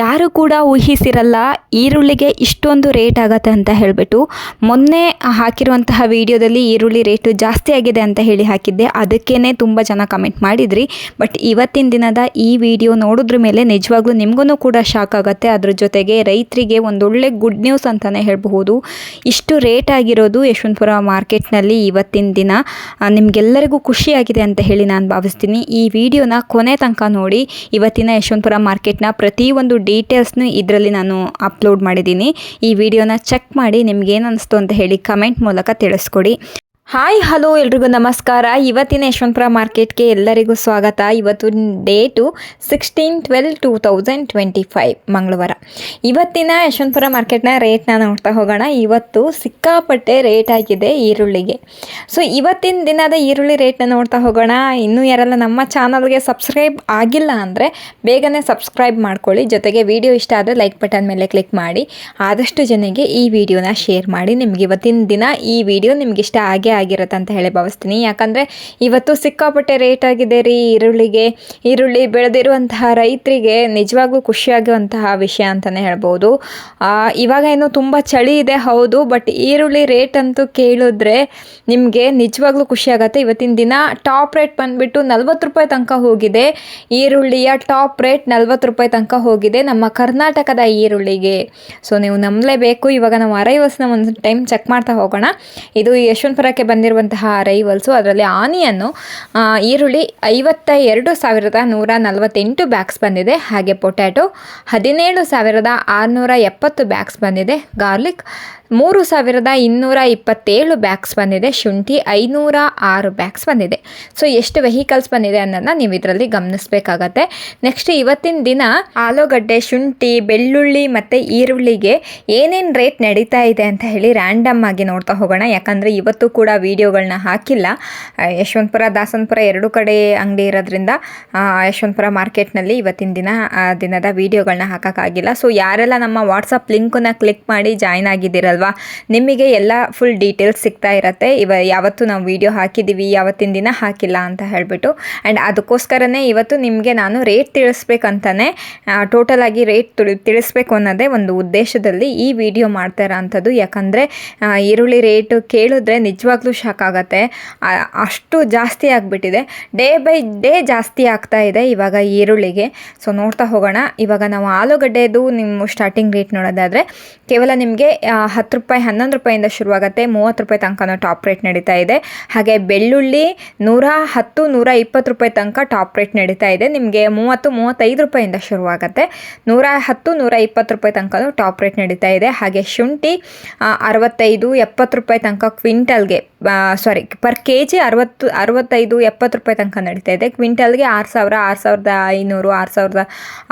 ಯಾರು ಕೂಡ ಊಹಿಸಿರಲ್ಲ ಈರುಳ್ಳಿಗೆ ಇಷ್ಟೊಂದು ರೇಟ್ ಆಗತ್ತೆ ಅಂತ ಹೇಳಿಬಿಟ್ಟು ಮೊನ್ನೆ ಹಾಕಿರುವಂತಹ ವಿಡಿಯೋದಲ್ಲಿ ಈರುಳ್ಳಿ ರೇಟು ಜಾಸ್ತಿ ಆಗಿದೆ ಅಂತ ಹೇಳಿ ಹಾಕಿದ್ದೆ. ಅದಕ್ಕೇ ತುಂಬ ಜನ ಕಮೆಂಟ್ ಮಾಡಿದ್ರಿ. ಬಟ್ ಇವತ್ತಿನ ದಿನದ ಈ ವಿಡಿಯೋ ನೋಡಿದ್ರ ಮೇಲೆ ನಿಜವಾಗ್ಲೂ ನಿಮಗೂ ಕೂಡ ಶಾಕ್ ಆಗುತ್ತೆ. ಅದ್ರ ಜೊತೆಗೆ ರೈತರಿಗೆ ಒಂದೊಳ್ಳೆ ಗುಡ್ ನ್ಯೂಸ್ ಅಂತಲೇ ಹೇಳಬಹುದು. ಇಷ್ಟು ರೇಟ್ ಆಗಿರೋದು ಯಶವಂತಪುರ ಮಾರ್ಕೆಟ್ನಲ್ಲಿ ಇವತ್ತಿನ ದಿನ. ನಿಮಗೆಲ್ಲರಿಗೂ ಖುಷಿಯಾಗಿದೆ ಅಂತ ಹೇಳಿ ನಾನು ಭಾವಿಸ್ತೀನಿ. ಈ ವಿಡಿಯೋನ ಕೊನೆ ತನಕ ನೋಡಿ ಇವತ್ತಿನ ಯಶವಂತಪುರ ಮಾರ್ಕೆಟ್ನ ಪ್ರತಿಯೊಂದು ಡೀಟೇಲ್ಸ್ನು ಇದರಲ್ಲಿ ನಾನು ಅಪ್ಲೋಡ್ ಮಾಡಿದ್ದೀನಿ. ಈ ವಿಡಿಯೋನ ಚೆಕ್ ಮಾಡಿ ನಿಮ್ಗೆ ಏನು ಅನಿಸ್ತು ಅಂತ ಹೇಳಿ ಕಮೆಂಟ್ ಮೂಲಕ ತಿಳಿಸ್ಕೊಡಿ. ಹಾಯ್, ಹಲೋ ಎಲ್ರಿಗೂ ನಮಸ್ಕಾರ. ಇವತ್ತಿನ ಯಶವಂತಪುರ ಮಾರ್ಕೆಟ್ಗೆ ಎಲ್ಲರಿಗೂ ಸ್ವಾಗತ. ಇವತ್ತು date sixteen twelve two thousand twenty five ಮಂಗಳವಾರ. ಇವತ್ತಿನ ಯಶವಂತಪುರ ಮಾರ್ಕೆಟ್ನ ರೇಟ್ನ ನೋಡ್ತಾ ಹೋಗೋಣ. ಇವತ್ತು ಸಿಕ್ಕಾಪಟ್ಟೆ ರೇಟ್ ಆಗಿದೆ ಈರುಳ್ಳಿಗೆ. ಸೊ ಇವತ್ತಿನ ದಿನದ ಈರುಳ್ಳಿ ರೇಟ್ನ ನೋಡ್ತಾ ಹೋಗೋಣ. ಇನ್ನೂ ಯಾರೆಲ್ಲ ನಮ್ಮ ಚಾನಲ್ಗೆ ಸಬ್ಸ್ಕ್ರೈಬ್ ಆಗಿಲ್ಲ ಅಂದರೆ ಬೇಗನೆ ಸಬ್ಸ್ಕ್ರೈಬ್ ಮಾಡ್ಕೊಳ್ಳಿ. ಜೊತೆಗೆ ವಿಡಿಯೋ ಇಷ್ಟ ಆದರೆ ಲೈಕ್ ಬಟನ್ ಮೇಲೆ ಕ್ಲಿಕ್ ಮಾಡಿ. ಆದಷ್ಟು ಜನಕ್ಕೆ ಈ ವಿಡಿಯೋನ ಶೇರ್ ಮಾಡಿ. ನಿಮ್ಗೆ ಇವತ್ತಿನ ದಿನ ಈ ವಿಡಿಯೋ ನಿಮ್ಗೆ ಇಷ್ಟ ಆಗೇ ಆಗಿರುತ್ತೆ ಅಂತ ಹೇಳಿ ಭಾವಿಸ್ತೀನಿ. ಯಾಕಂದರೆ ಇವತ್ತು ಸಿಕ್ಕಾಪಟ್ಟೆ ರೇಟ್ ಆಗಿದೆ ರೀ ಈರುಳ್ಳಿಗೆ. ಈರುಳ್ಳಿ ಬೆಳೆದಿರುವಂತಹ ರೈತರಿಗೆ ನಿಜವಾಗ್ಲೂ ಖುಷಿಯಾಗುವಂತಹ ವಿಷಯ ಅಂತಲೇ ಹೇಳ್ಬೋದು. ಇವಾಗ ಏನು ತುಂಬ ಚಳಿ ಇದೆ, ಹೌದು ಬಟ್ ಈರುಳ್ಳಿ ರೇಟ್ ಅಂತೂ ಕೇಳಿದ್ರೆ ನಿಮಗೆ ನಿಜವಾಗ್ಲೂ ಖುಷಿ ಆಗುತ್ತೆ ಇವತ್ತಿನ ದಿನ ಟಾಪ್ ರೇಟ್ ಬಂದುಬಿಟ್ಟು ನಲ್ವತ್ತು ರೂಪಾಯಿ ತನಕ ಹೋಗಿದೆ. ಈರುಳ್ಳಿಯ ಟಾಪ್ ರೇಟ್ ನಲ್ವತ್ತು ರೂಪಾಯಿ ತನಕ ಹೋಗಿದೆ ನಮ್ಮ ಕರ್ನಾಟಕದ ಈರುಳ್ಳಿಗೆ. ಸೊ ನೀವು ನಂಬಲೇಬೇಕು. ಇವಾಗ ನಾವು ಅರೈವಲ್ಸ್ನ ಒಂದು ಟೈಮ್ ಚೆಕ್ ಮಾಡ್ತಾ ಹೋಗೋಣ. ಇದು ಯಶವಂತಪುರಕ್ಕೆ ಬಂದಿರುವಂತಹ ಅರೈವಲ್ಸು ಅದರಲ್ಲಿ ಆನಿಯನ್ನು ಈರುಳ್ಳಿ ಐವತ್ತ ಎರಡು ಸಾವಿರದ ನೂರ ನಲವತ್ತೆಂಟು ಬ್ಯಾಗ್ಸ್ ಬಂದಿದೆ. ಹಾಗೆ ಪೊಟ್ಯಾಟೊ ಹದಿನೇಳು ಸಾವಿರದ ಆರುನೂರ ಎಪ್ಪತ್ತು ಬ್ಯಾಗ್ಸ್ ಬಂದಿದೆ. ಗಾರ್ಲಿಕ್ ಮೂರು ಸಾವಿರದ ಇನ್ನೂರ ಇಪ್ಪತ್ತೇಳು ಬ್ಯಾಗ್ಸ್ ಬಂದಿದೆ. ಶುಂಠಿ ಐನೂರ ಆರು ಬ್ಯಾಗ್ಸ್ ಬಂದಿದೆ. ಸೊ ಎಷ್ಟು ವೆಹಿಕಲ್ಸ್ ಬಂದಿದೆ ಅನ್ನೋದನ್ನ ನೀವು ಇದರಲ್ಲಿ ಗಮನಿಸಬೇಕಾಗತ್ತೆ. ನೆಕ್ಸ್ಟ್ ಇವತ್ತಿನ ದಿನ ಆಲೂಗಡ್ಡೆ, ಶುಂಠಿ, ಬೆಳ್ಳುಳ್ಳಿ ಮತ್ತು ಈರುಳ್ಳಿಗೆ ಏನೇನು ರೇಟ್ ನಡೀತಾ ಇದೆ ಅಂತ ಹೇಳಿ ರ್ಯಾಂಡಮ್ ಆಗಿ ನೋಡ್ತಾ ಹೋಗೋಣ. ಯಾಕಂದರೆ ಇವತ್ತು ಕೂಡ ವೀಡಿಯೋಗಳನ್ನ ಹಾಕಿಲ್ಲ. ಯಶವಂತಪುರ, ದಾಸನಪುರ ಎರಡು ಕಡೆ ಅಂಗಡಿ ಇರೋದ್ರಿಂದ ಯಶವಂತಪುರ ಮಾರ್ಕೆಟ್ನಲ್ಲಿ ಇವತ್ತಿನ ದಿನ ದಿನದ ವೀಡಿಯೋಗಳನ್ನ ಹಾಕೋಕ್ಕಾಗಿಲ್ಲ. ಸೊ ಯಾರೆಲ್ಲ ನಮ್ಮ ವಾಟ್ಸಪ್ ಲಿಂಕನ್ನು ಕ್ಲಿಕ್ ಮಾಡಿ ಜಾಯ್ನ್ ಆಗಿದ್ದೀರಲ್ವಾ ನಿಮಗೆ ಎಲ್ಲ ಫುಲ್ ಡೀಟೇಲ್ಸ್ ಸಿಗ್ತಾ ಇರತ್ತೆ. ಇವ ಯಾವತ್ತು ನಾವು ವಿಡಿಯೋ ಹಾಕಿದ್ದೀವಿ ಯಾವತ್ತಿನ ದಿನ ಹಾಕಿಲ್ಲ ಅಂತ ಹೇಳಿಬಿಟ್ಟು. ಆ್ಯಂಡ್ ಅದಕ್ಕೋಸ್ಕರನೇ ಇವತ್ತು ನಿಮಗೆ ನಾನು ರೇಟ್ ತಿಳಿಸ್ಬೇಕಂತಾನೆ ಟೋಟಲ್ ಆಗಿ ರೇಟ್ ತಿಳಿ ತಿಳಿಸ್ಬೇಕು ಅನ್ನೋದೇ ಒಂದು ಉದ್ದೇಶದಲ್ಲಿ ಈ ವಿಡಿಯೋ ಮಾಡ್ತಾ ಇರೋ ಅಂಥದ್ದು. ಯಾಕಂದರೆ ಈರುಳ್ಳಿ ರೇಟು ಕೇಳಿದ್ರೆ ನಿಜವಾಗ್ಲೂ ಶಾಕ್ ಆಗುತ್ತೆ. ಅಷ್ಟು ಜಾಸ್ತಿ ಆಗಿಬಿಟ್ಟಿದೆ. ಡೇ ಬೈ ಡೇ ಜಾಸ್ತಿ ಆಗ್ತಾ ಇದೆ ಇವಾಗ ಈರುಳ್ಳಿಗೆ. ಸೊ ನೋಡ್ತಾ ಹೋಗೋಣ. ಇವಾಗ ನಾವು ಆಲೂಗಡ್ಡೆದು ನಿಮ್ಮ ಸ್ಟಾರ್ಟಿಂಗ್ ರೇಟ್ ನೋಡೋದಾದರೆ, ಕೇವಲ ನಿಮಗೆ ಹತ್ತು ರೂಪಾಯಿ, ಹನ್ನೊಂದು ರೂಪಾಯಿಂದ ಶುರುವಾಗುತ್ತೆ. ಮೂವತ್ತು ರೂಪಾಯಿ ತನಕನೂ ಟಾಪ್ ರೇಟ್ ನಡೀತಾ ಇದೆ. ಹಾಗೆ ಬೆಳ್ಳುಳ್ಳಿ ನೂರ ಹತ್ತು, ನೂರ ಇಪ್ಪತ್ತು ರೂಪಾಯಿ ತನಕ ಟಾಪ್ ರೇಟ್ ನಡೀತಾ ಇದೆ. ನಿಮಗೆ ಮೂವತ್ತು, ಮೂವತ್ತೈದು ರೂಪಾಯಿಂದ ಶುರುವಾಗುತ್ತೆ. ನೂರ ಹತ್ತು, ನೂರ ಇಪ್ಪತ್ತು ರೂಪಾಯಿ ತನಕನೂ ಟಾಪ್ ರೇಟ್ ನಡೀತಾ ಇದೆ. ಹಾಗೆ ಶುಂಠಿ ಅರವತ್ತೈದು, ಎಪ್ಪತ್ತು ರೂಪಾಯಿ ತನಕ ಕ್ವಿಂಟಲ್ಗೆ ಸಾರಿ ಪರ್ ಕೆ ಜಿ ಅರವತ್ತು, ಅರವತ್ತೈದು, ಎಪ್ಪತ್ತು ರೂಪಾಯಿ ತನಕ ನಡೀತಾ ಇದೆ. ಕ್ವಿಂಟಲ್ಗೆ ಆರು ಸಾವಿರ, ಆರು ಸಾವಿರದ ಐನೂರು, ಆರು ಸಾವಿರದ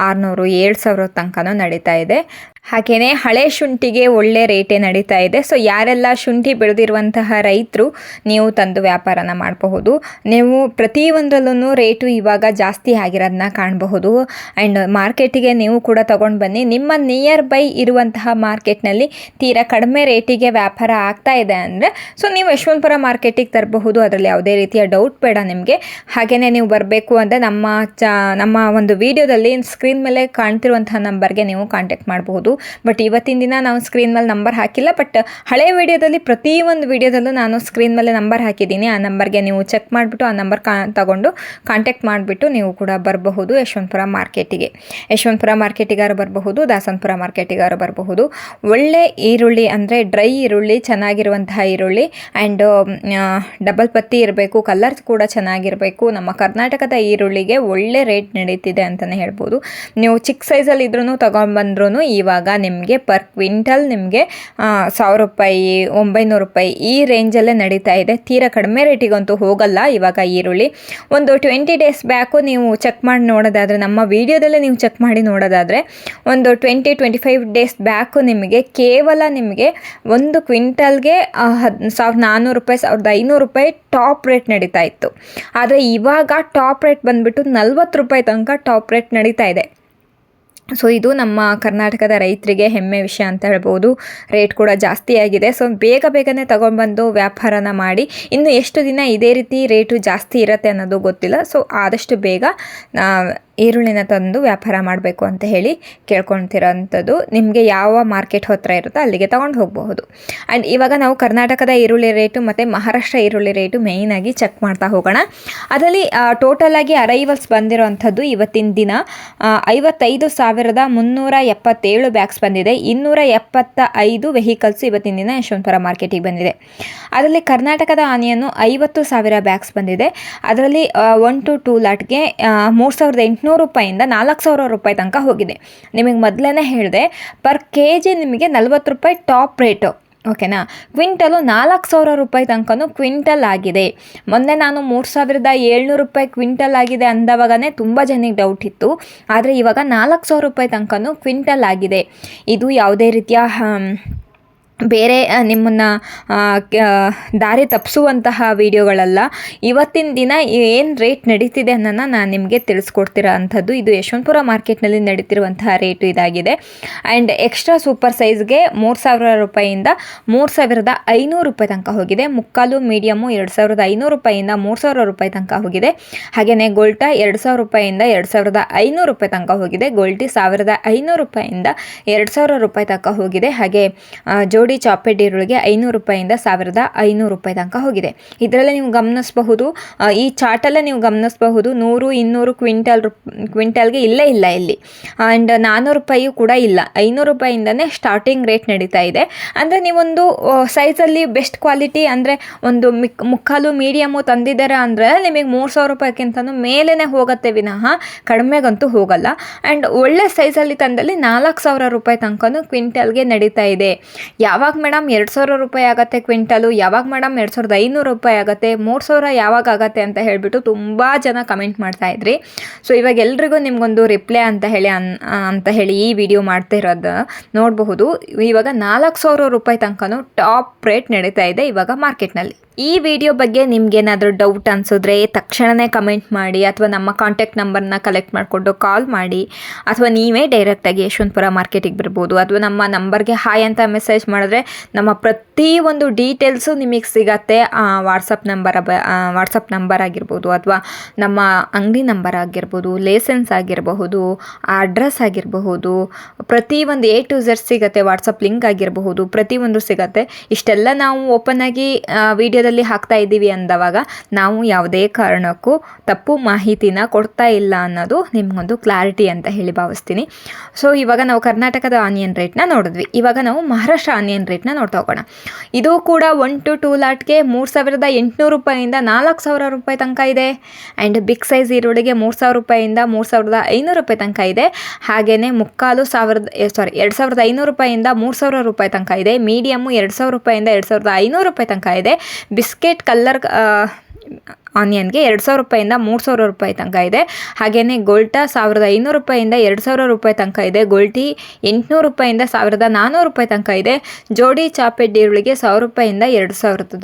ಆರುನೂರು, ಏಳು ಸಾವಿರ ತನಕನೂ ನಡೀತಾ ಇದೆ. ಹಾಗೆಯೇ ಹಳೆ ಶುಂಠಿಗೆ ಒಳ್ಳೆ ರೇಟೇ ನಡೀತಾ ಇದೆ. ಸೊ ಯಾರೆಲ್ಲ ಶುಂಠಿ ಬೆಳೆದಿರುವಂತಹ ರೈತರು, ನೀವು ತಂದು ವ್ಯಾಪಾರನ ಮಾಡಬಹುದು. ನೀವು ಪ್ರತಿಯೊಂದರಲ್ಲೂ ರೇಟು ಇವಾಗ ಜಾಸ್ತಿ ಆಗಿರೋದನ್ನ ಕಾಣಬಹುದು. ಆ್ಯಂಡ್ ಮಾರ್ಕೆಟಿಗೆ ನೀವು ಕೂಡ ತಗೊಂಡು ಬನ್ನಿ. ನಿಮ್ಮ ನಿಯರ್ ಬೈ ಇರುವಂತಹ ಮಾರ್ಕೆಟ್ನಲ್ಲಿ ತೀರಾ ಕಡಿಮೆ ರೇಟಿಗೆ ವ್ಯಾಪಾರ ಆಗ್ತಾ ಇದೆ ಅಂದರೆ ಸೊ ನೀವು ಯಶವಂತಪುರ ಮಾರ್ಕೆಟಿಗೆ ತರಬಹುದು. ಅದರಲ್ಲಿ ಯಾವುದೇ ರೀತಿಯ ಡೌಟ್ ಬೇಡ ನಿಮಗೆ. ಹಾಗೆಯೇ ನೀವು ಬರಬೇಕು ಅಂದರೆ ನಮ್ಮ ಚ, ನಮ್ಮ ಒಂದು ವಿಡಿಯೋದಲ್ಲಿ ಸ್ಕ್ರೀನ್ ಮೇಲೆ ಕಾಣ್ತಿರುವಂತಹ ನಂಬರ್ಗೆ ನೀವು ಕಾಂಟ್ಯಾಕ್ಟ್ ಮಾಡಬಹುದು. ಬಟ್ ಇವತ್ತಿನ ದಿನ ನಾವು ಸ್ಕ್ರೀನ್ ಮೇಲೆ ನಂಬರ್ ಹಾಕಿಲ್ಲ ಬಟ್ ಹಳೆ ವಿಡಿಯೋದಲ್ಲಿ ಪ್ರತಿಯೊಂದು ವಿಡಿಯೋದಲ್ಲೂ ನಾನು ಸ್ಕ್ರೀನ್ ಮೇಲೆ ನಂಬರ್ ಹಾಕಿದ್ದೀನಿ. ಆ ನಂಬರ್ಗೆ ನೀವು ಚೆಕ್ ಮಾಡಿಬಿಟ್ಟು, ಆ ನಂಬರ್ ಕಾ ತಗೊಂಡು ಕಾಂಟ್ಯಾಕ್ಟ್ ಮಾಡಿಬಿಟ್ಟು ನೀವು ಕೂಡ ಬರಬಹುದು ಯಶವಂತಪುರ ಮಾರ್ಕೆಟಿಗೆ ಯಶವಂತಪುರ ಮಾರ್ಕೆಟಿಗಾರು ಬರಬಹುದು, ದಾಸನಪುರ ಮಾರ್ಕೆಟಿಗಾರು ಬರಬಹುದು. ಒಳ್ಳೆ ಈರುಳ್ಳಿ ಅಂದರೆ ಡ್ರೈ ಈರುಳ್ಳಿ, ಚೆನ್ನಾಗಿರುವಂತಹ ಈರುಳ್ಳಿ ಆ್ಯಂಡ್ ಡಬಲ್ ಪತ್ತಿ ಇರಬೇಕು ಕಲರ್ ಕೂಡ ಚೆನ್ನಾಗಿರಬೇಕು. ನಮ್ಮ ಕರ್ನಾಟಕದ ಈರುಳ್ಳಿಗೆ ಒಳ್ಳೆ ರೇಟ್ ನಡೀತಿದೆ ಅಂತಲೇ ಹೇಳ್ಬೋದು. ನೀವು ಚಿಕ್ಕ ಸೈಜಲ್ಲಿ ಇದ್ರೂ ತೊಗೊಂಡ್ಬಂದ್ರೂ ಇವಾಗ ನಿಮಗೆ ಪರ್ ಕ್ವಿಂಟಲ್ ನಿಮಗೆ ಸಾವಿರ ರೂಪಾಯಿ, ಒಂಬೈನೂರು ರೂಪಾಯಿ ಈ ರೇಂಜಲ್ಲೇ ನಡೀತಾ ಇದೆ. ತೀರಾ ಕಡಿಮೆ ರೇಟಿಗಂತೂ ಹೋಗಲ್ಲ ಇವಾಗ ಈರುಳ್ಳಿ. ಒಂದು ಟ್ವೆಂಟಿ ಡೇಸ್ ಬ್ಯಾಕು ನೀವು ಚೆಕ್ ಮಾಡಿ ನೋಡೋದಾದರೆ, ನಮ್ಮ ವಿಡಿಯೋದಲ್ಲೇ ನೀವು ಚೆಕ್ ಮಾಡಿ ನೋಡೋದಾದರೆ, ಒಂದು twenty twenty five days back ನಿಮಗೆ ಕೇವಲ ನಿಮಗೆ ಒಂದು ಕ್ವಿಂಟಲ್ಗೆ ಹದ್ ಸಾವಿರದ ನಾನ್ನೂರು ರೂಪಾಯಿ, ಸಾವಿರದ ಐನೂರು ರೂಪಾಯಿ ಟಾಪ್ ರೇಟ್ ನಡೀತಾ ಇತ್ತು. ಆದರೆ ಇವಾಗ ಟಾಪ್ ರೇಟ್ ಬಂದುಬಿಟ್ಟು ನಲ್ವತ್ತು ರೂಪಾಯಿ ತನಕ ಟಾಪ್ ರೇಟ್ ನಡೀತಾ ಇದೆ. ಸೊ ಇದು ನಮ್ಮ ಕರ್ನಾಟಕದ ರೈತರಿಗೆ ಹೆಮ್ಮೆ ವಿಷಯ ಅಂತ ಹೇಳ್ಬೋದು. ರೇಟ್ ಕೂಡ ಜಾಸ್ತಿ ಆಗಿದೆ. ಸೊ ಬೇಗ ಬೇಗನೆ ತೊಗೊಂಡ್ಬಂದು ವ್ಯಾಪಾರನ ಮಾಡಿ, ಇನ್ನು ಎಷ್ಟು ದಿನ ಇದೇ ರೀತಿ ರೇಟು ಜಾಸ್ತಿ ಇರುತ್ತೆ ಅನ್ನೋದು ಗೊತ್ತಿಲ್ಲ. ಸೊ ಆದಷ್ಟು ಬೇಗ ಈರುಳ್ಳಿನ ತಂದು ವ್ಯಾಪಾರ ಮಾಡಬೇಕು ಅಂತ ಹೇಳಿ ಕೇಳ್ಕೊಳ್ತಿರೋಂಥದ್ದು. ನಿಮಗೆ ಯಾವ ಮಾರ್ಕೆಟ್ ಹತ್ತಿರ ಇರುತ್ತೋ ಅಲ್ಲಿಗೆ ತೊಗೊಂಡು ಹೋಗಬಹುದು. ಆ್ಯಂಡ್ ಇವಾಗ ನಾವು ಕರ್ನಾಟಕದ ಈರುಳ್ಳಿ ರೇಟು ಮತ್ತು ಮಹಾರಾಷ್ಟ್ರ ಈರುಳ್ಳಿ ರೇಟು ಮೇಯ್ನಾಗಿ ಚೆಕ್ ಮಾಡ್ತಾ ಹೋಗೋಣ. ಅದರಲ್ಲಿ ಟೋಟಲ್ ಆಗಿ ಅರೈವಲ್ಸ್ ಬಂದಿರೋವಂಥದ್ದು ಇವತ್ತಿನ ದಿನ ಐವತ್ತೈದು ಐವತ್ತೈದು ಸಾವಿರದ ಮುನ್ನೂರ ಎಪ್ಪತ್ತೇಳು ಬ್ಯಾಗ್ಸ್ ಬಂದಿದೆ. ಇನ್ನೂರ ಎಪ್ಪತ್ತ ಐದು ವೆಹಿಕಲ್ಸ್ ಇವತ್ತಿನ ದಿನ ಯಶವಂತಪುರ ಮಾರ್ಕೆಟಿಗೆ ಬಂದಿದೆ. ಅದರಲ್ಲಿ ಕರ್ನಾಟಕದ ಆನೆಯನ್ನು ಐವತ್ತು ಸಾವಿರ ಬ್ಯಾಗ್ಸ್ ಬಂದಿದೆ. ಅದರಲ್ಲಿ ಒನ್ ಟು ಟೂ ಲಾಟ್ಗೆ ಮೂರು ಸಾವಿರದ ಎಂಟುನೂರು ರೂಪಾಯಿಂದ ನಾಲ್ಕು ಸಾವಿರ ರೂಪಾಯಿ ತನಕ ಹೋಗಿದೆ. ನಿಮಗೆ ಮೊದಲೇ ಹೇಳಿದೆ ಪರ್ ಕೆ ಜಿ ನಿಮಗೆ ನಲ್ವತ್ತು ರೂಪಾಯಿ ಟಾಪ್ ರೇಟು. ಓಕೆನಾ? ಕ್ವಿಂಟಲು ನಾಲ್ಕು ಸಾವಿರ ರೂಪಾಯಿ ತನಕನೂ ಕ್ವಿಂಟಲ್ ಆಗಿದೆ. ಮೊನ್ನೆ ನಾನು ಮೂರು ಸಾವಿರದ ಏಳ್ನೂರು ರೂಪಾಯಿ ಕ್ವಿಂಟಲ್ ಆಗಿದೆ ಅಂದವಾಗನೇ ತುಂಬ ಜನಕ್ಕೆ ಡೌಟ್ ಇತ್ತು. ಆದರೆ ಇವಾಗ ನಾಲ್ಕು ಸಾವಿರ ರೂಪಾಯಿ ತನಕನೂ ಕ್ವಿಂಟಲ್ ಆಗಿದೆ. ಇದು ಯಾವುದೇ ರೀತಿಯ ಬೇರೆ ನಿಮ್ಮನ್ನು ದಾರಿ ತಪ್ಪಿಸುವಂತಹ ವಿಡಿಯೋಗಳಲ್ಲ. ಇವತ್ತಿನ ದಿನ ಏನು ರೇಟ್ ನಡೀತಿದೆ ಅನ್ನೋನ್ನ ನಾನು ನಿಮಗೆ ತಿಳಿಸ್ಕೊಡ್ತಿರೋ ಅಂಥದ್ದು. ಇದು ಯಶವಂತಪುರ ಮಾರ್ಕೆಟ್ನಲ್ಲಿ ನಡೀತಿರುವಂತಹ ರೇಟು ಇದಾಗಿದೆ. ಆ್ಯಂಡ್ ಎಕ್ಸ್ಟ್ರಾ ಸೂಪರ್ ಸೈಜ್ಗೆ ಮೂರು ಸಾವಿರ ರೂಪಾಯಿಯಿಂದ ಮೂರು ಸಾವಿರದ ಐನೂರು ರೂಪಾಯಿ ತನಕ ಹೋಗಿದೆ. ಮುಕ್ಕಾಲು ಮೀಡಿಯಮು ಎರಡು ಸಾವಿರದ ಐನೂರು ರೂಪಾಯಿಯಿಂದ ಮೂರು ಸಾವಿರ ರೂಪಾಯಿ ತನಕ ಹೋಗಿದೆ. ಹಾಗೆಯೇ ಗೋಲ್ಟ ಎರಡು ಸಾವಿರ ರೂಪಾಯಿಯಿಂದ ಎರಡು ಸಾವಿರದ ಐನೂರು ರೂಪಾಯಿ ತನಕ ಹೋಗಿದೆ. ಗೋಲ್ಟಿ ಸಾವಿರದ ಐನೂರು ರೂಪಾಯಿಯಿಂದ ಎರಡು ಸಾವಿರ ರೂಪಾಯಿ ತನಕ ಹೋಗಿದೆ. ಹಾಗೆ ಆ, ಜೋಡಿ ಚಾಪೆಡ್ ಈರುಳ್ಳಿಗೆ ಐನೂರು ರೂಪಾಯಿಂದ ಸಾವಿರದ ಐನೂರು ರೂಪಾಯಿ ತನಕ ಹೋಗಿದೆ. ಇದರಲ್ಲೇ ನೀವು ಗಮನಿಸಬಹುದು ಈ ಚಾರ್ಟಲ್ಲೇ ನೀವು ಗಮನಿಸಬಹುದು, ನೂರು, ಇನ್ನೂರು, ಕ್ವಿಂಟಲ್ ರೂಪ, ಕ್ವಿಂಟಲ್ಗೆ ಇಲ್ಲೇ ಇಲ್ಲ ಇಲ್ಲಿ. ಆ್ಯಂಡ್ ನಾನ್ನೂರು ರೂಪಾಯಿಯೂ ಕೂಡ ಇಲ್ಲ. ಐನೂರು ರೂಪಾಯಿಂದನೇ ಸ್ಟಾರ್ಟಿಂಗ್ ರೇಟ್ ನಡೀತಾ ಇದೆ. ಅಂದರೆ ನೀವೊಂದು ಸೈಜಲ್ಲಿ ಬೆಸ್ಟ್ ಕ್ವಾಲಿಟಿ ಅಂದರೆ ಒಂದು ಮಿಕ್, ಮುಕ್ಕಾಲು ಮೀಡಿಯಮು ತಂದಿದ್ದಾರೆ ಅಂದರೆ ನಿಮಗೆ ಮೂರು ಸಾವಿರ ರೂಪಾಯಿಗಿಂತನೂ ಮೇಲೇ ಹೋಗುತ್ತೆ ವಿನಃ ಕಡಿಮೆಗಂತೂ ಹೋಗಲ್ಲ. ಆ್ಯಂಡ್ ಒಳ್ಳೆ ಸೈಜಲ್ಲಿ ತಂದಲ್ಲಿ ನಾಲ್ಕು ಸಾವಿರ ರೂಪಾಯಿ ತನಕನೂ ಕ್ವಿಂಟಲ್ಗೆ ನಡೀತಾ ಇದೆ. ಯಾವಾಗ ಮೇಡಮ್ ಎರಡು ಸಾವಿರ ರೂಪಾಯಿ ಆಗುತ್ತೆ ಕ್ವಿಂಟಲು, ಯಾವಾಗ ಮೇಡಮ್ ಎರಡು ಸಾವಿರದ ಐನೂರು ರೂಪಾಯಿ ಆಗುತ್ತೆ, ಮೂರು ಸಾವಿರ ಯಾವಾಗ ಆಗುತ್ತೆ ಅಂತ ಹೇಳಿಬಿಟ್ಟು ತುಂಬ ಜನ ಕಮೆಂಟ್ ಮಾಡ್ತಾ ಇದ್ರಿ. ಸೊ ಇವಾಗ ಎಲ್ರಿಗೂ ನಿಮ್ಗೊಂದು ರಿಪ್ಲೈ ಅಂತ ಹೇಳಿ ಅನ್ ಅಂತ ಹೇಳಿ ಈ ವಿಡಿಯೋ ಮಾಡ್ತಾ ಇರೋದು ನೋಡಬಹುದು. ಇವಾಗ ನಾಲ್ಕು ಸಾವಿರ ರೂಪಾಯಿ ತನಕನೂ ಟಾಪ್ ರೇಟ್ ನಡೀತಾ ಇದೆ ಇವಾಗ ಮಾರ್ಕೆಟ್ನಲ್ಲಿ ಈ ವಿಡಿಯೋ ಬಗ್ಗೆ ನಿಮ್ಗೇನಾದರೂ ಡೌಟ್ ಅನಿಸಿದ್ರೆ ತಕ್ಷಣವೇ ಕಮೆಂಟ್ ಮಾಡಿ ಅಥವಾ ನಮ್ಮ ಕಾಂಟ್ಯಾಕ್ಟ್ ನಂಬರ್ನ ಕಲೆಕ್ಟ್ ಮಾಡಿಕೊಂಡು ಕಾಲ್ ಮಾಡಿ ಅಥವಾ ನೀವೇ ಡೈರೆಕ್ಟಾಗಿ ಯಶವಂತಪುರ ಮಾರ್ಕೆಟಿಗೆ ಬರ್ಬೋದು. ಅಥವಾ ನಮ್ಮ ನಂಬರ್ಗೆ ಹಾಯ್ ಅಂತ ಮೆಸೇಜ್ ಮಾಡಿದ್ರೆ ನಮ್ಮ ಪ್ರತಿಯೊಂದು ಡೀಟೇಲ್ಸು ನಿಮಗೆ ಸಿಗತ್ತೆ. ವಾಟ್ಸಪ್ ನಂಬರ್ ವಾಟ್ಸಪ್ ನಂಬರ್ ಆಗಿರ್ಬೋದು ಅಥವಾ ನಮ್ಮ ಅಂಗಡಿ ನಂಬರ್ ಆಗಿರ್ಬೋದು ಲೇಸೆನ್ಸ್ ಆಗಿರಬಹುದು ಅಡ್ರೆಸ್ ಆಗಿರಬಹುದು ಪ್ರತಿ ಒಂದು ಎ ಟು ಝೆಡ್ ಸಿಗುತ್ತೆ ವಾಟ್ಸಪ್ ಲಿಂಕ್ ಆಗಿರಬಹುದು, ಪ್ರತಿಯೊಂದು ಸಿಗತ್ತೆ. ಇಷ್ಟೆಲ್ಲ ನಾವು ಓಪನ್ ಆಗಿ ವಿಡಿಯೋದಲ್ಲಿ ಹಾಕ್ತಾ ಇದ್ದೀವಿ ಅಂದವಾಗ ನಾವು ಯಾವುದೇ ಕಾರಣಕ್ಕೂ ತಪ್ಪು ಮಾಹಿತಿನ ಕೊಡ್ತಾ ಇಲ್ಲ ಅನ್ನೋದು ನಿಮಗೊಂದು ಕ್ಲಾರಿಟಿ ಅಂತ ಹೇಳಿ ಭಾವಿಸ್ತೀನಿ. ಸೊ ಇವಾಗ ನಾವು ಕರ್ನಾಟಕದ ಆನಿಯನ್ ರೇಟ್ನ ನೋಡಿದ್ವಿ. ಇವಾಗ ನಾವು ಮಹಾರಾಷ್ಟ್ರ ಆನಿಯನ್ ರೇಟ್ನ ನೋಡ್ತಾ ಹೋಗೋಣ. ಇದು ಕೂಡ ಒನ್ ಟು ಟೂ ಲಾಟ್ಗೆ ಮೂರು ಸಾವಿರದ ಎಂಟುನೂರು ರೂಪಾಯಿಂದ ನಾಲ್ಕು ಸಾವಿರ ರೂಪಾಯಿ ತನಕ ಇದೆ. ಆ್ಯಂಡ್ ಬಿಗ್ ಸೈಜ್ ಈರುಳ್ಳಿಗೆ ಮೂರು ಸಾವಿರ ರೂಪಾಯಿಂದ ಮೂರು ಸಾವಿರದ ಐನೂರು ರೂಪಾಯಿ ತನಕ ಇದೆ. ಹಾಗೆಯೇ ಮುಕ್ಕಾಲು ಸಾವಿರದ ಸಾರಿ ಎರಡು ಸಾವಿರದ ಐನೂರು ರೂಪಾಯಿಂದ ಮೂರು ಸಾವಿರ ರೂಪಾಯಿ ತನಕ ಇದೆ. ಮೀಡಿಯಮ್ಮು ಎರಡು ಸಾವಿರ ರೂಪಾಯಿಯಿಂದ ಎರಡು ಸಾವಿರದ ಐನೂರು ರೂಪಾಯಿ ತನಕ ಇದೆ. ಬಿಸ್ಕೆಟ್ ಕಲ್ಲರ್ ಆನಿಯನ್ಗೆ ಎರಡು ಸಾವಿರ ರೂಪಾಯಿಂದ ಮೂರು ಸಾವಿರ ರೂಪಾಯಿ ತನಕ ಇದೆ. ಹಾಗೆಯೇ ಗೋಲ್ಟಾ ಸಾವಿರದ ಐನೂರು ರೂಪಾಯಿಂದ ಎರಡು ಸಾವಿರ ರೂಪಾಯಿ ತನಕ ಇದೆ. ಗೋಲ್ಟಿ ಎಂಟುನೂರು ರೂಪಾಯಿಂದ ಸಾವಿರದ ನಾನ್ನೂರು ರೂಪಾಯಿ ತನಕ ಇದೆ. ಜೋಡಿ ಚಾಪೆಡ್ ಈರುಳ್ಳಿಗೆ ಸಾವಿರ ರೂಪಾಯಿಂದ ಎರಡು ಸಾವಿರದ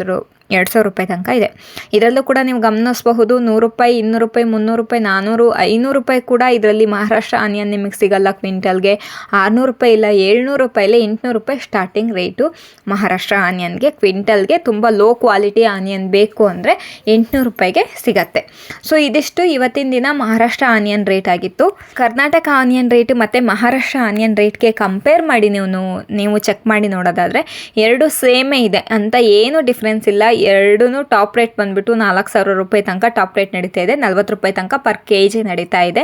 ಎರಡು ಸಾವಿರ ರೂಪಾಯಿ ತನಕ ಇದೆ. ಇದರಲ್ಲೂ ಕೂಡ ನೀವು ಗಮನಿಸಬಹುದು, ನೂರು ರೂಪಾಯಿ, ಇನ್ನೂರು ರೂಪಾಯಿ, ಮುನ್ನೂರು ರೂಪಾಯಿ ನಾನ್ನೂರು ಐನೂರು ರೂಪಾಯಿ ಕೂಡ ಇದರಲ್ಲಿ ಮಹಾರಾಷ್ಟ್ರ ಆನಿಯನ್ ನಿಮಗೆ ಸಿಗಲ್ಲ ಕ್ವಿಂಟಲ್ಗೆ. ಆರುನೂರು ರೂಪಾಯಿ ಇಲ್ಲ, ಏಳ್ನೂರು ರೂಪಾಯಿ ಇಲ್ಲ, ಎಂಟುನೂರು ರೂಪಾಯಿ ಸ್ಟಾರ್ಟಿಂಗ್ ರೇಟು ಮಹಾರಾಷ್ಟ್ರ ಆನಿಯನ್ಗೆ, ಕ್ವಿಂಟಲ್ಗೆ ತುಂಬ ಲೋ ಕ್ವಾಲಿಟಿ ಆನಿಯನ್ ಬೇಕು ಅಂದರೆ ಎಂಟುನೂರು ರೂಪಾಯಿಗೆ ಸಿಗತ್ತೆ. ಸೊ ಇದಿಷ್ಟು ಇವತ್ತಿನ ದಿನ ಮಹಾರಾಷ್ಟ್ರ ಆನಿಯನ್ ರೇಟ್ ಆಗಿತ್ತು. ಕರ್ನಾಟಕ ಆನಿಯನ್ ರೇಟ್ ಮತ್ತು ಮಹಾರಾಷ್ಟ್ರ ಆನಿಯನ್ ರೇಟ್ಗೆ ಕಂಪೇರ್ ಮಾಡಿ ನೀವು ನೀವು ಚೆಕ್ ಮಾಡಿ ನೋಡೋದಾದರೆ ಎರಡು ಸೇಮೇ ಇದೆ. ಅಂತ ಏನು ಡಿಫ್ರೆನ್ಸ್ ಇಲ್ಲ. ಎರಡೂ ಟಾಪ್ ರೇಟ್ ಬಂದುಬಿಟ್ಟು ನಾಲ್ಕು ಸಾವಿರ ರೂಪಾಯಿ ತನಕ ಟಾಪ್ ರೇಟ್ ನಡೀತಾ ಇದೆ, ನಲ್ವತ್ತು ರೂಪಾಯಿ ತನಕ ಪರ್ ಕೆ ಜಿ ನಡೀತಾ ಇದೆ.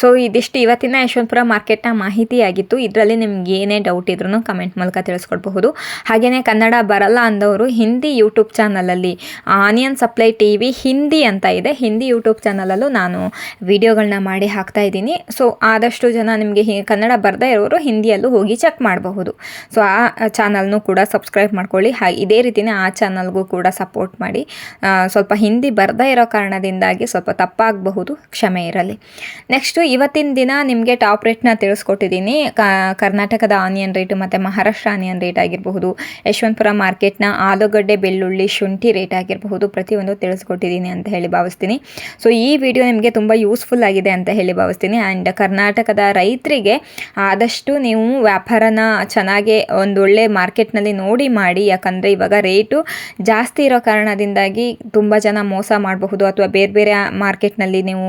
ಸೊ ಇದಿಷ್ಟು ಇವತ್ತಿನ ಯಶವಂತಪುರ ಮಾರ್ಕೆಟ್ನ ಮಾಹಿತಿ ಆಗಿತ್ತು ಇದರಲ್ಲಿ ನಿಮ್ಗೆ ಏನೇ ಡೌಟ್ ಇದ್ರೂ ಕಮೆಂಟ್ ಮೂಲಕ ತಿಳಿಸ್ಕೊಡ್ಬಹುದು. ಹಾಗೆಯೇ ಕನ್ನಡ ಬರಲ್ಲ ಅಂದವರು ಹಿಂದಿ ಯೂಟ್ಯೂಬ್ ಚಾನಲಲ್ಲಿ onion supply T V Hindi ಅಂತ ಇದೆ. ಹಿಂದಿ ಯೂಟ್ಯೂಬ್ ಚಾನಲಲ್ಲೂ ನಾನು ವಿಡಿಯೋಗಳನ್ನ ಮಾಡಿ ಹಾಕ್ತಾ ಇದ್ದೀನಿ. ಸೊ ಆದಷ್ಟು ಜನ ನಿಮಗೆ ಕನ್ನಡ ಬರದೇ ಇರೋರು ಹಿಂದಿಯಲ್ಲೂ ಹೋಗಿ ಚೆಕ್ ಮಾಡಬಹುದು. ಸೊ ಆ ಚಾನಲ್ನು ಕೂಡ ಸಬ್ಸ್ಕ್ರೈಬ್ ಮಾಡ್ಕೊಳ್ಳಿ. ಹಾಗೆ ಇದೇ ರೀತಿಯೇ ಆ ಚಾನಲ್ಗೂ ಕೂಡ ಸಪೋರ್ಟ್ ಮಾಡಿ ಸ್ವಲ್ಪ ಹಿಂದಿ ಬರ್ದೇ ಇರೋ ಕಾರಣದಿಂದಾಗಿ ಸ್ವಲ್ಪ ತಪ್ಪಾಗಬಹುದು, ಕ್ಷಮೆ ಇರಲಿ. ನೆಕ್ಸ್ಟು ಇವತ್ತಿನ ದಿನ ನಿಮಗೆ ಟಾಪ್ ರೇಟ್ನ ತಿಳಿಸ್ಕೊಟ್ಟಿದ್ದೀನಿ. ಕರ್ನಾಟಕದ ಆನಿಯನ್ ರೇಟು ಮತ್ತು ಮಹಾರಾಷ್ಟ್ರ ಆನಿಯನ್ ರೇಟ್ ಆಗಿರಬಹುದು, ಯಶವಂತಪುರ ಮಾರ್ಕೆಟ್ನ ಆಲೂಗಡ್ಡೆ, ಬೆಳ್ಳುಳ್ಳಿ, ಶುಂಠಿ ರೇಟ್ ಆಗಿರಬಹುದು ಪ್ರತಿಯೊಂದು ತಿಳಿಸ್ಕೊಟ್ಟಿದ್ದೀನಿ ಅಂತ ಹೇಳಿ ಭಾವಿಸ್ತೀನಿ. ಸೊ ಈ ವಿಡಿಯೋ ನಿಮಗೆ ತುಂಬ ಯೂಸ್ಫುಲ್ ಆಗಿದೆ ಅಂತ ಹೇಳಿ ಭಾವಿಸ್ತೀನಿ. ಆ್ಯಂಡ್ ಕರ್ನಾಟಕದ ರೈತರಿಗೆ ಆದಷ್ಟು ನೀವು ವ್ಯಾಪಾರನ ಚೆನ್ನಾಗಿ ಒಂದು ಒಳ್ಳೆ ಮಾರ್ಕೆಟ್ನಲ್ಲಿ ನೋಡಿ ಮಾಡಿ, ಯಾಕಂದರೆ ಇವಾಗ ರೇಟು ಜಾಸ್ತಿ ಇರೋ ಕಾರಣದಿಂದಾಗಿ ತುಂಬ ಜನ ಮೋಸ ಮಾಡಬಹುದು ಅಥವಾ ಬೇರೆ ಬೇರೆ ಮಾರ್ಕೆಟ್ನಲ್ಲಿ ನೀವು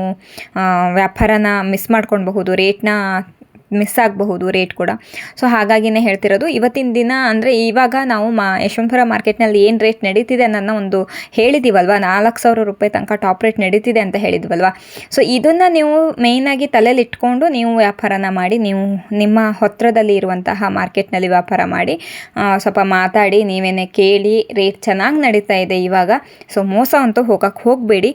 ವ್ಯಾಪಾರನ ಮಿಸ್ ಮಾಡ್ಕೊಳ್ಬಹುದು ರೇಟ್ನ ಮಿಸ್ ಆಗಬಹುದು ರೇಟ್ ಕೂಡ. ಸೊ ಹಾಗಾಗಿನೇ ಹೇಳ್ತಿರೋದು, ಇವತ್ತಿನ ದಿನ ಅಂದರೆ ಇವಾಗ ನಾವು ಮಾ, ಯಶವಂತಪುರ ಮಾರ್ಕೆಟ್ನಲ್ಲಿ ಏನು ರೇಟ್ ನಡೀತಿದೆ ಅನ್ನೋದನ್ನ ಒಂದು ಹೇಳಿದ್ದೀವಲ್ವ ನಾಲ್ಕು ಸಾವಿರ ರೂಪಾಯಿ ತನಕ ಟಾಪ್ ರೇಟ್ ನಡೀತಿದೆ ಅಂತ ಹೇಳಿದ್ವಲ್ವ? ಸೊ ಇದನ್ನು ನೀವು ಮೇಯ್ನಾಗಿ ತಲೆಯಲ್ಲಿ ಇಟ್ಕೊಂಡು ನೀವು ವ್ಯಾಪಾರನ ಮಾಡಿ, ನೀವು ನಿಮ್ಮ ಹತ್ತಿರದಲ್ಲಿ ಇರುವಂತಹ ಮಾರ್ಕೆಟ್ನಲ್ಲಿ ವ್ಯಾಪಾರ ಮಾಡಿ ಸ್ವಲ್ಪ ಮಾತಾಡಿ, ನೀವೇನೇ ಕೇಳಿ ರೇಟ್ ಚೆನ್ನಾಗಿ ನಡೀತಾ ಇದೆ ಇವಾಗ. ಸೊ ಮೋಸ ಅಂತೂ ಹೋಗೋಕ್ಕೆ ಹೋಗಬೇಡಿ.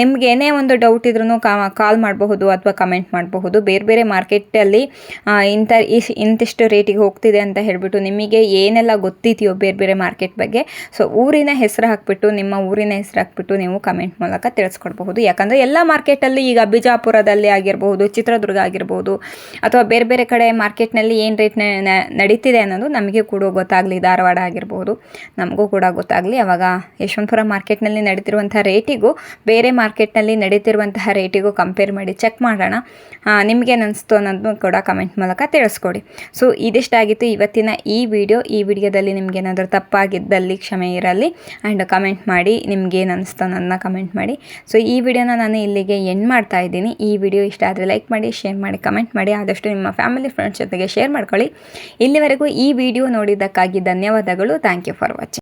ನಿಮ್ಗೆ ಏನೇ ಒಂದು ಡೌಟ್ ಇದ್ರೂ ಕಾಲ್ ಮಾಡಬಹುದು ಅಥವಾ ಕಮೆಂಟ್ ಮಾಡಬಹುದು. ಬೇರೆ ಬೇರೆ ಮಾರ್ಕೆಟಲ್ಲಿ ಇಂಥ ಇಶ್, ಇಂತಿಷ್ಟು ರೇಟಿಗೆ ಹೋಗ್ತಿದೆ ಅಂತ ಹೇಳಿಬಿಟ್ಟು ನಿಮಗೆ ಏನೆಲ್ಲ ಗೊತ್ತಿದೆಯೋ ಬೇರೆ ಬೇರೆ ಮಾರ್ಕೆಟ್ ಬಗ್ಗೆ, ಸೊ ಊರಿನ ಹೆಸರು ಹಾಕ್ಬಿಟ್ಟು, ನಿಮ್ಮ ಊರಿನ ಹೆಸರು ಹಾಕ್ಬಿಟ್ಟು ನೀವು ಕಮೆಂಟ್ ಮೂಲಕ ತಿಳಿಸ್ಕೊಡ್ಬಹುದು. ಯಾಕಂದರೆ ಎಲ್ಲ ಮಾರ್ಕೆಟಲ್ಲಿ ಈಗ ಬಿಜಾಪುರದಲ್ಲಿ ಆಗಿರಬಹುದು, ಚಿತ್ರದುರ್ಗ ಆಗಿರ್ಬೋದು ಅಥವಾ ಬೇರೆ ಬೇರೆ ಕಡೆ ಮಾರ್ಕೆಟ್ನಲ್ಲಿ ಏನು ರೇಟ್ ನಡೀತಿದೆ ಅನ್ನೋದು ನಮಗೆ ಕೂಡ ಗೊತ್ತಾಗಲಿ, ಧಾರವಾಡ ಆಗಿರ್ಬೋದು ನಮಗೂ ಕೂಡ ಗೊತ್ತಾಗಲಿ. ಅವಾಗ ಯಶವಂತಪುರ ಮಾರ್ಕೆಟ್ನಲ್ಲಿ ನಡೀತಿರುವಂಥ ರೇಟಿಗೂ, ಬೇರೆ ಮಾರ್ಕೆಟ್ನಲ್ಲಿ ನಡೀತಿರುವಂತಹ ರೇಟಿಗೂ ಕಂಪೇರ್ ಮಾಡಿ ಚೆಕ್ ಮಾಡೋಣ. ನಿಮಗೇನು ಅನಿಸ್ತು ಅನ್ನೋದನ್ನು ಕೂಡ ಕಮೆಂಟ್ ಮೂಲಕ ತಿಳಿಸ್ಕೊಡಿ. ಸೊ ಇದಿಷ್ಟಾಗಿತ್ತು ಇವತ್ತಿನ ಈ ವಿಡಿಯೋ ಈ ವಿಡಿಯೋದಲ್ಲಿ ನಿಮಗೇನಾದರೂ ತಪ್ಪಾಗಿದ್ದಲ್ಲಿ ಕ್ಷಮೆ ಇರಲಿ ಆ್ಯಂಡ್ ಕಮೆಂಟ್ ಮಾಡಿ ನಿಮ್ಗೇನು ಅನಿಸ್ತು ನನ್ನ ಕಮೆಂಟ್ ಮಾಡಿ. ಸೊ ಈ ವಿಡಿಯೋನ ನಾನು ಇಲ್ಲಿಗೆ ಎಂಡ್ ಮಾಡ್ತಾ ಇದ್ದೀನಿ. ಈ ವಿಡಿಯೋ ಇಷ್ಟ ಆದರೆ ಲೈಕ್ ಮಾಡಿ ಶೇರ್ ಮಾಡಿ ಕಮೆಂಟ್ ಮಾಡಿ, ಆದಷ್ಟು ನಿಮ್ಮ ಫ್ಯಾಮಿಲಿ ಫ್ರೆಂಡ್ಸ್ ಜೊತೆಗೆ ಶೇರ್ ಮಾಡ್ಕೊಳ್ಳಿ. ಇಲ್ಲಿವರೆಗೂ ಈ ವಿಡಿಯೋ ನೋಡಿದ್ದಕ್ಕಾಗಿ ಧನ್ಯವಾದಗಳು. Thank you for watching